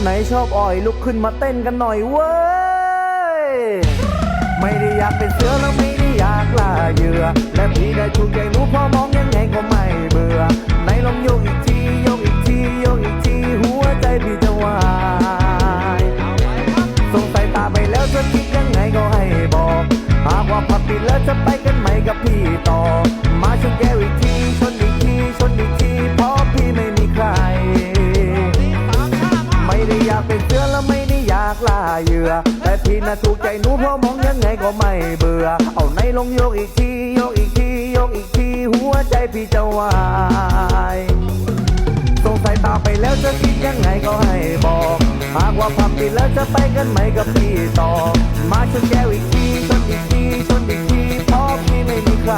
คนไหนชอบอ่อยลุกขึ้นมาเต้นกันหน่อยเว้ย ไม่ได้อยากเป็นเสือแล้วไม่ได้อยากล่าเหยื่อ และพี่ได้ถูกใจหนูเพอมองยังไงก็ไม่เบื่อไหนลองโยกอีกทีโยกอีกทีโยกอีกทีหัวใจพี่จะวายสงสัยตาไปแล้วจะคิดยังไงก็ให้บอก หากว่าพับปิดแล้วจะไปกันไหมกับพี่ต่อากล่าเหยื่อ แต่พี่น่ะถูกใจหนูเพราะมองยังไงก็ไม่เบื่อ เอาไหนลงโยกอีกทีโยกอีกทีโยกอีกทีหัวใจพี่จะวายสงสัยตาไปแล้วจะคิดยังไงก็ให้บอก หากว่าพับปิดแล้วจะไปกันไหมกับพี่ต่อ มาชนแก้วอีกทีชนอีกทีชนอีกทีเพราะพี่ไม่มีใคร